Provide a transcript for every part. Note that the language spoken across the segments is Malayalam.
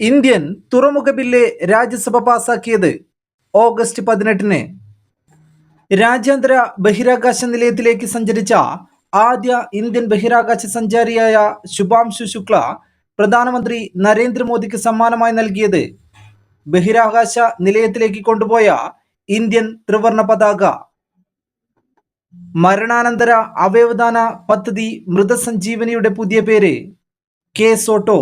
ഇന്ത്യൻ തുറമുഖ ബില്ല് രാജ്യസഭ പാസാക്കിയത് ഓഗസ്റ്റ് പതിനെട്ടിന്. രാജ്യാന്തര ബഹിരാകാശ നിലയത്തിലേക്ക് സഞ്ചരിച്ച ആദ്യ ഇന്ത്യൻ ബഹിരാകാശ സഞ്ചാരിയായ ശുഭാംശു ശുക്ല പ്രധാനമന്ത്രി നരേന്ദ്രമോദിക്ക് സമ്മാനമായി നൽകിയത് ബഹിരാകാശ നിലയത്തിലേക്ക് കൊണ്ടുപോയ ഇന്ത്യൻ ത്രിവർണ പതാക. മരണാനന്തര അവയവദാന പദ്ധതി മൃതസഞ്ജീവനിയുടെ പുതിയ പേര് കെ സോട്ടോ.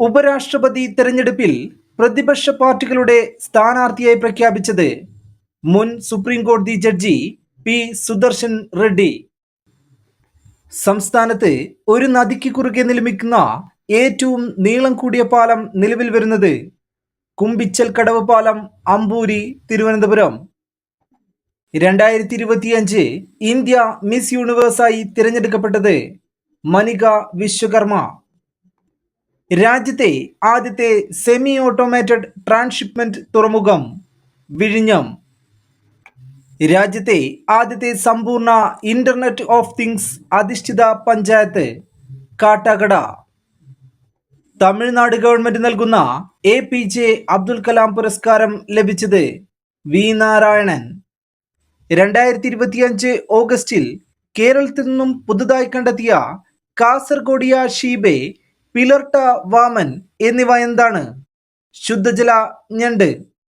ഉപരാഷ്ട്രപതി തെരഞ്ഞെടുപ്പിൽ പ്രതിപക്ഷ പാർട്ടികളുടെ സ്ഥാനാർത്ഥിയായി പ്രഖ്യാപിച്ചത് മുൻ സുപ്രീം കോടതി ജഡ്ജി പി സുദർശൻ റെഡ്ഡി. സംസ്ഥാനത്ത് ഒരു നദിക്ക് കുറുകെ നിർമ്മിക്കുന്ന ഏറ്റവും നീളം കൂടിയ പാലം നിലവിൽ വരുന്നത് കുമ്പിച്ചൽ കടവ് പാലം അമ്പൂരി തിരുവനന്തപുരം. രണ്ടായിരത്തി ഇരുപത്തിയഞ്ച് ഇന്ത്യ മിസ് യൂണിവേഴ്സായി തിരഞ്ഞെടുക്കപ്പെട്ടത് മനിക വിശ്വകർമ്മ. രാജ്യത്തെ ആദ്യത്തെ സെമി ഓട്ടോമേറ്റഡ് ട്രാൻസ്ഷിപ്മെന്റ് തുറമുഖം വിഴിഞ്ഞം. രാജ്യത്തെ ആദ്യത്തെ സമ്പൂർണ ഇന്റർനെറ്റ് ഓഫ് തിങ്സ് അധിഷ്ഠിത പഞ്ചായത്ത് കാട്ടാക്കട. തമിഴ്നാട് ഗവൺമെന്റ് നൽകുന്ന A P J Abdul Kalam പുരസ്കാരം ലഭിച്ചത് വി നാരായണൻ. രണ്ടായിരത്തി ഇരുപത്തിയഞ്ച് ഓഗസ്റ്റിൽ കേരളത്തിൽ നിന്നും പുതുതായി കണ്ടെത്തിയ കാസർഗോഡിയ ഷീബെ പിലർട്ട വാമൻ എന്നിവ എന്താണ്? ശുദ്ധജല ഞണ്ട്.